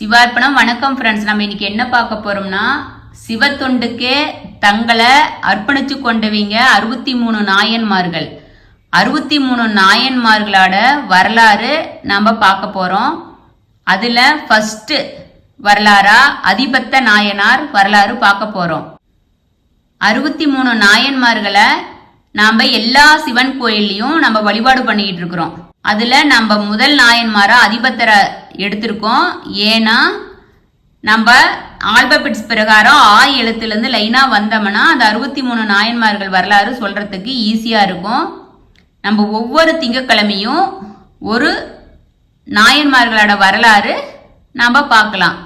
சிவார்ப்பணம். வணக்கம் ஃப்ரெண்ட்ஸ் நம்ம இன்னைக்கு என்ன பார்க்க போறோம்னா சிவத்தொண்டுக்கே தங்களை அர்ப்பணிச்சு கொண்டவங்க அறுபத்தி மூணு நாயன்மார்கள். அறுபத்தி மூணு நாயன்மார்களோட வரலாறு நம்ம பார்க்க போறோம். அதுல ஃபர்ஸ்ட் வரலாறா அதிபத்த நாயனார் வரலாறு பார்க்க போறோம். அறுபத்தி மூணு நாயன்மார்களை நாம எல்லா சிவன் கோயில்லையும் நம்ம வழிபாடு பண்ணிக்கிட்டு இருக்கிறோம். அதுல நம்ம முதல் நாயன்மாரா அதிபத்தரை எடுத்திருக்கோம். ஏன்னா நம்ம ஆல்பபிட்ஸ் பிரகாரம் ஆ எழுத்துலேருந்து லைனாக வந்தோம்னா அந்த அறுபத்தி மூணு நாயன்மார்கள் வரலாறு சொல்கிறதுக்கு ஈஸியாக இருக்கும். நம்ம ஒவ்வொரு திங்கக்கிழமையும் ஒரு நாயன்மார்களோட வரலாறு நாம் பார்க்கலாம்.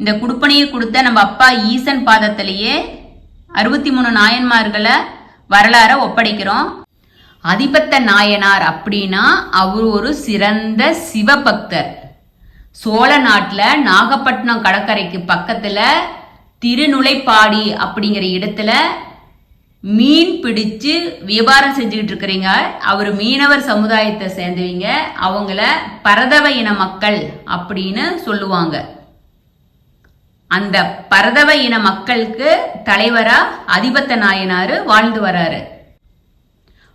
இந்த குடுப்பனையை கொடுத்த நம்ம அப்பா ஈசன் பாதத்திலேயே அறுபத்தி மூணு நாயன்மார்களை வரலாற ஒப்படைக்கிறோம். அதிபத்த நாயனார் அப்படின்னா அவர் ஒரு சிறந்த சிவபக்தர். சோழ நாட்டில் நாகப்பட்டினம் கடற்கரைக்கு பக்கத்தில் திருநுழைப்பாடி அப்படிங்கிற இடத்துல மீன் பிடிச்சு வியாபாரம் செஞ்சுக்கிட்டு இருக்கிறீங்க. அவர் மீனவர் சமுதாயத்தை சேர்ந்தவங்க. அவங்கள பரதவ இன மக்கள் அப்படின்னு சொல்லுவாங்க. அந்த பரதவ இன மக்களுக்கு தலைவரா அதிபத்த நாயனாரு வாழ்ந்து வராரு.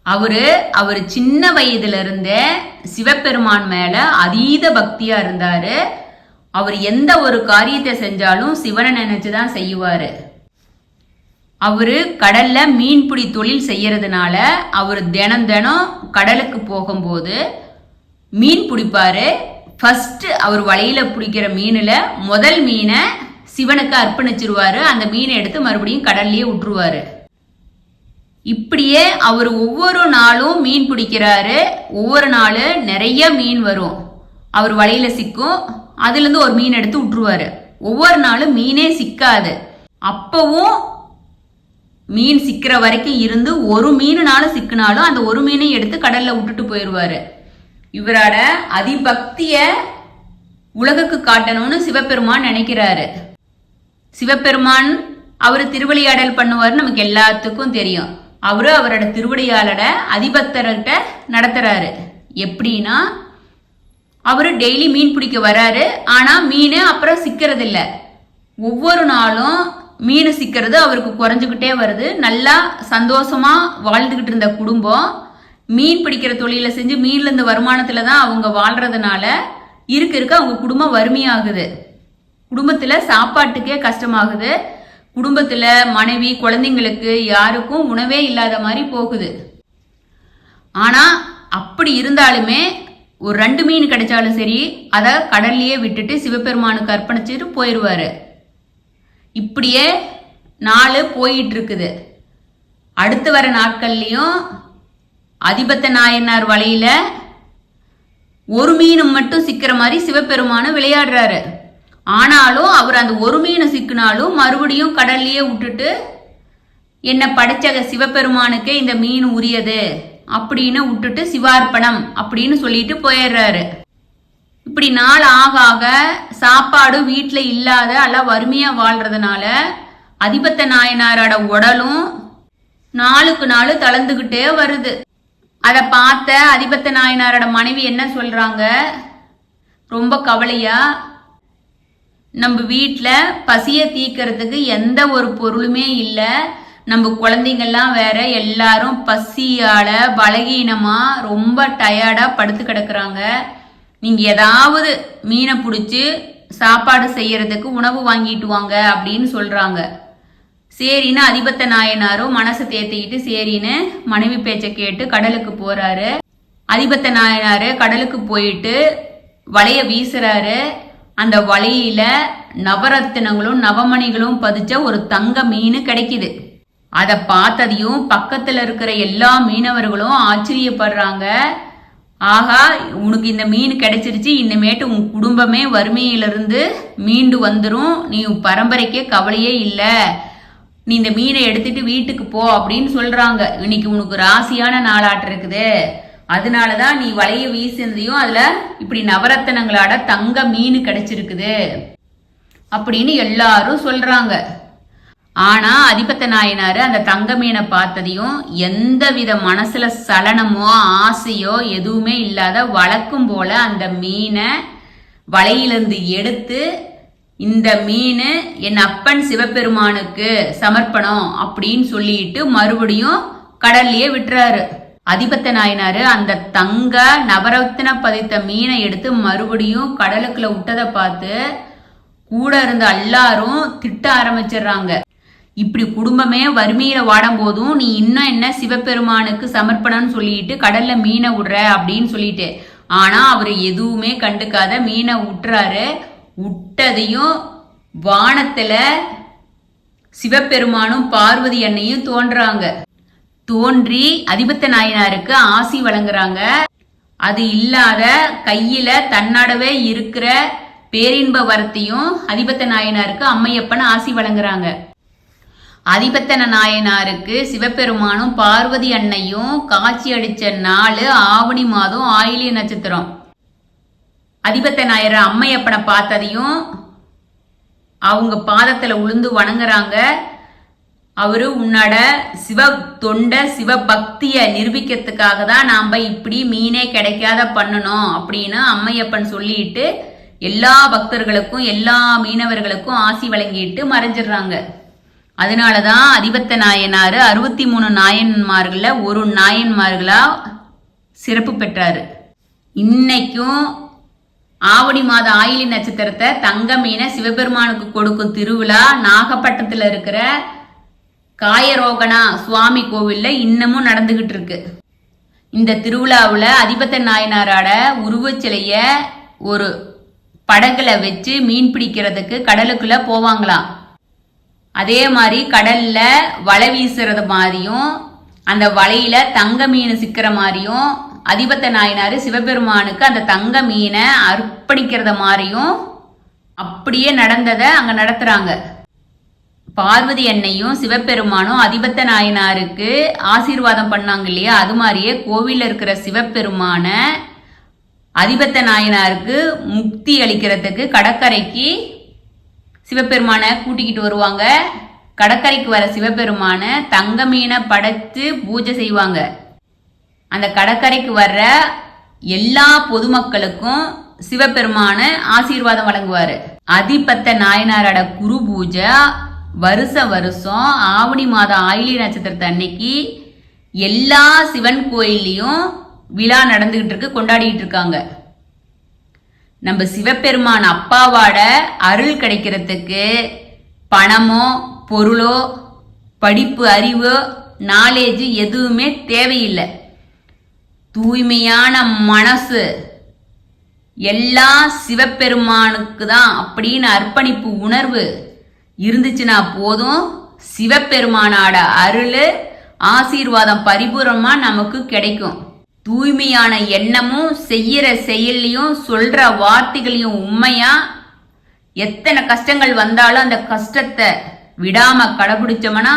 அவரு அவர் சின்ன வயதுல இருந்தே சிவபெருமான் மேல அதீத பக்தியா இருந்தாரு. அவர் எந்த ஒரு காரியத்தை செஞ்சாலும் சிவனை நினைச்சுதான் செய்வாரு. அவரு கடல்ல மீன்பிடி தொழில் செய்யறதுனால அவர் தினம் தினம் கடலுக்கு போகும்போது மீன் பிடிப்பாரு. ஃபர்ஸ்ட் அவர் வலையில பிடிக்கிற மீன்ல முதல் மீனை சிவனுக்கு அர்ப்பணிச்சிருவாரு. அந்த மீனை எடுத்து மறுபடியும் கடல்லயே விட்டுருவாரு இப்படியே அவர் ஒவ்வொரு நாளும் மீன் பிடிக்கிறாரு. ஒவ்வொரு நாள் நிறைய மீன் வரும். அவர் வலையில சிக்கும். அதுலேருந்து ஒரு மீன் எடுத்து விட்டுருவாரு ஒவ்வொரு நாளும் மீனே சிக்காது. அப்பவும் மீன் சிக்கிற வரைக்கும் இருந்து ஒரு மீனுனாலும் சிக்கினாலும் அந்த ஒரு மீனை எடுத்து கடல்ல விட்டுட்டு போயிடுவாரு. இவரோட அதிபக்திய உலகுக்கு காட்டணும்னு சிவபெருமான் நினைக்கிறாரு. சிவபெருமான் அவர் திருவிளையாடல் பண்ணுவார் நமக்கு எல்லாத்துக்கும் தெரியும். அவரு அவரோட திருவிளையாடல அதிபக்தர்கிட்ட நடத்துறாரு. எப்படின்னா அவரு டெய்லி மீன் பிடிக்க வராரு. ஆனா மீன் அப்புறம் சிக்கிறது இல்ல ஒவ்வொரு நாளும் மீன் சிக்கிறது அவருக்கு குறைஞ்சுக்கிட்டே வருது. நல்லா சந்தோஷமா வாழ்ந்துகிட்டு இருந்த குடும்பம் மீன் பிடிக்கிற தொழில செஞ்சு மீன்ல இருந்து வருமானத்துல தான் அவங்க வாழ்றதுனால இருக்க இருக்க அவங்க குடும்பம் வறுமையாகுது. குடும்பத்துல சாப்பாட்டுக்கே கஷ்டமாகுது. குடும்பத்துல மனைவி குழந்தைங்களுக்கு யாருக்கும் உணவே இல்லாத மாதிரி போகுது. ஆனா அப்படி இருந்தாலுமே ஒரு ரெண்டு மீன் கிடைச்சாலும் சரி அதை கடல்லையே விட்டுட்டு சிவபெருமானுக்கு அர்ப்பணிச்சுட்டு போயிடுவாரு இப்படியே நாள் போயிட்டு இருக்குது அடுத்து வர நாட்கள்லையும் அதிபத்த நாயனார் வலையில ஒரு மீன் மட்டும் சிக்கிற மாதிரி சிவபெருமானும் விளையாடுறாரு. ஆனாலும் அவர் அந்த ஒரு மீனை சிக்கினாலும் மறுபடியும் கடல்லையே விட்டுட்டு என்னை படைச்ச சிவபெருமானுக்கே இந்த மீன் உரியது அப்படின்னு விட்டுட்டு சிவார்ப்பணம் அப்படின்னு சொல்லிட்டு போயிடுறாரு. இப்படி நாள் ஆக ஆக சாப்பாடு வீட்டில் இல்லாத எல்லாம் வறுமையா வாழ்றதுனால அதிபத்த நாயனாரோட உடலும் நாளுக்கு நாள் தளர்ந்துகிட்டே வருது. அதை பார்த்த அதிபத்த நாயனாரோட மனைவி என்ன சொல்றாங்க? ரொம்ப கவலையா நம்ம வீட்டில் பசியை தீக்கிறதுக்கு எந்த ஒரு பொருளுமே இல்லை. நம்ம குழந்தைங்கள்லாம் வேற எல்லாரும் பசியால பலகீனமா ரொம்ப டயர்டா படுத்து கிடக்குறாங்க. நீங்க ஏதாவது மீனை பிடிச்சி சாப்பாடு செய்யறதுக்கு உணவு வாங்கிட்டு வாங்க அப்படின்னு சொல்றாங்க. சரின்னு அதிபத்த நாயனாரும் மனசை தேத்திக்கிட்டு சரின்னு மனைவி பேச்சை கேட்டு கடலுக்கு போறாரு. அதிபத்த நாயனாரு கடலுக்கு போயிட்டு வலைய வீசுறாரு. அந்த வலையில நவரத்தினங்களும் நவமணிகளும் பதிச்ச ஒரு தங்க மீன் கிடைக்குது. அதை பார்த்ததையும் பக்கத்துல இருக்கிற எல்லா மீனவர்களும் ஆச்சரியப்படுறாங்க. ஆகா உனக்கு இந்த மீன் கிடைச்சிருச்சு இனிமேட்டு உன் குடும்பமே வறுமையிலிருந்து மீண்டு வந்துடும் நீ உன் பரம்பரைக்கே கவலையே இல்லை. நீ இந்த மீனை எடுத்துட்டு வீட்டுக்கு போ அப்படின்னு சொல்றாங்க. இன்னைக்கு உனக்கு ராசியான நாளாட்டு இருக்குது. அதனாலதான் நீ வலைய வீசியிருந்தையும் அதுல இப்படி நவரத்தனங்களோட தங்க மீன் கிடைச்சிருக்குது அப்படின்னு எல்லாரும் சொல்றாங்க. ஆனா அதிபத்த நாயனாரு அந்த தங்க மீனை பார்த்ததையும் எந்த வித மனசுல சலனமோ ஆசையோ எதுவுமே இல்லாத வழக்கும் போல அந்த மீனை வலையிலிருந்து எடுத்து இந்த மீன் என் அப்பன் சிவபெருமானுக்கு சமர்ப்பணம் அப்படின்னு சொல்லிட்டு மறுபடியும் கடல்லையே விட்டுறாரு. அதிபத்த நாயனாரு அந்த தங்க நவரத்தின பதித்த மீனை எடுத்து மறுபடியும் கடலுக்குள்ள விட்டதை பார்த்து கூட இருந்த எல்லாரும் திட்ட ஆரம்பிச்சிடுறாங்க. இப்படி குடும்பமே வறுமையில வாடும் போதும் நீ இன்னும் என்ன சிவபெருமானுக்கு சமர்ப்பணம்னு சொல்லிட்டு கடல்ல மீனை விடுற அப்படின்னு சொல்லிட்டு. ஆனா அவர் எதுவுமே கண்டுக்காத மீனை விட்டுறாரு விட்டதையும் வானத்துல சிவபெருமானும் பார்வதி அன்னையும் தோன்றாங்க. தோன்றி அதிபத்த நாயனாருக்கு ஆசி வழங்குறாங்க. அது இல்லாத கையில தன்னாடவே இருக்கிற பேரின்ப வரத்தையும் அதிபத்த நாயனாருக்கு அம்மையப்பன் ஆசி வழங்குறாங்க. அதிபத்தன நாயனாருக்கு சிவபெருமானும் பார்வதி அன்னையும் காட்சி அடிச்ச நாள் ஆவணி மாதம் ஆயிலிய நட்சத்திரம். அதிபத்த நாயர் அம்மையப்பனை பார்த்ததையும் அவங்க பாதத்துல உளுந்து வணங்குறாங்க. அவரு உன்னோட சிவ தொண்ட சிவ பக்தியை நிரூபிக்கிறதுக்காக தான் நாம இப்படி மீனே கிடைக்காத பண்ணணும் அப்படின்னு அம்மையப்பன் சொல்லிட்டு எல்லா பக்தர்களுக்கும் எல்லா மீனவர்களுக்கும் ஆசி வழங்கிட்டு மறைஞ்சிடுறாங்க. அதனாலதான் அதிபத்த நாயனாரு அறுபத்தி மூணு நாயன்மார்களில் ஒரு நாயன்மார்களா சிறப்பு பெற்றாரு. இன்னைக்கும் ஆவணி மாத ஆயிலி நட்சத்திரத்தை தங்க மீனை சிவபெருமானுக்கு கொடுக்கும் திருவிழா நாகப்பட்டினத்தில் இருக்கிற காயரோகணா சுவாமி கோவில்ல இன்னமும் நடந்துகிட்டு இருக்கு இந்த திருவிழாவில் அதிபத்த நாயனாரோட உருவச்சிலைய ஒரு படகுல வச்சு மீன் பிடிக்கிறதுக்கு கடலுக்குள்ள போவாங்களாம். அதே மாதிரி கடல்ல வலை வீசுறது மாதிரியும் அந்த வலையில தங்க மீன் சிக்கிற மாதிரியும் அதிபத்த நாயனார் சிவபெருமானுக்கு அந்த தங்க மீனை அர்ப்பணிக்கிறத மாதிரியும் அப்படியே நடந்ததை அங்க நடத்துறாங்க. பார்வதி அன்னையும் சிவபெருமானும் அதிபத்த நாயனாருக்கு ஆசீர்வாதம் பண்ணாங்க இல்லையா? அது மாதிரியே கோவிலில் இருக்கிற சிவபெருமான அதிபத்த நாயனாருக்கு முக்தி அளிக்கிறதுக்கு கடற்கரைக்கு சிவபெருமானை கூட்டிக்கிட்டு வருவாங்க. கடற்கரைக்கு வர சிவபெருமான தங்க மீனை படைத்து பூஜை செய்வாங்க. அந்த கடற்கரைக்கு வர்ற எல்லா பொதுமக்களுக்கும் சிவபெருமான ஆசீர்வாதம் வழங்குவார். அதிபத்த நாயனாரோட குரு பூஜை வருஷ வருஷம் ஆவணி மாதம் ஆயிலி நட்சத்திரத்தை அன்னைக்கு எல்லா சிவன் கோயில்லையும் விழா நடந்துகிட்டு இருக்கு கொண்டாடிட்டு இருக்காங்க. நம்ம சிவபெருமான் அப்பாவோட அருள் கிடைக்கிறதுக்கு பணமோ பொருளோ படிப்பு அறிவோ நாலேஜ் எதுவுமே தேவையில்லை. தூய்மையான மனசு எல்லாம் சிவபெருமானுக்கு தான் அப்படின்னு அர்ப்பணிப்பு உணர்வு. இருந்துச்சுன்னா போதும். சிவபெருமானோட அருள் ஆசீர்வாதம் பரிபூர்ணமா நமக்கு கிடைக்கும். தூய்மையான எண்ணமும் செய்யற செயல்லையும் சொல்ற வார்த்தைகளையும் உண்மையா? எத்தனை கஷ்டங்கள் வந்தாலும் அந்த கஷ்டத்தை விடாம கடைபிடிச்சோம்னா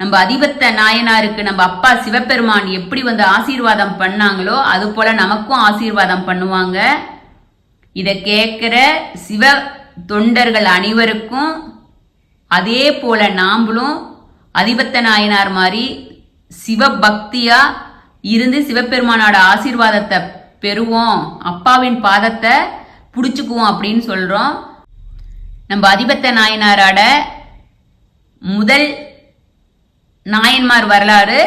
நம்ம அதிபத்த நாயனாருக்கு நம்ம அப்பா சிவபெருமான் எப்படி வந்து ஆசீர்வாதம் பண்ணாங்களோ அது போல நமக்கும் ஆசீர்வாதம் பண்ணுவாங்க. இதை கேட்குற சிவ தொண்டர்கள் அனைவருக்கும் அதே போல நாம்பளும் அதிபத்த நாயனார் மாதிரி சிவபக்தியா இருந்து சிவபெருமானோட ஆசீர்வாதத்தை பெறுவோம். அப்பாவின் பாதத்தை பிடிச்சிக்குவோம் அப்படின்னு சொல்றோம். நம்ம அதிபத்த நாயனாரோட முதல் நாயன்மார் வரலாறு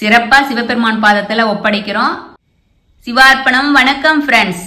சிறப்பா சிவபெருமான் பாதத்துல ஒப்படைக்கிறோம். சிவார்ப்பணம் வணக்கம் ஃப்ரெண்ட்ஸ்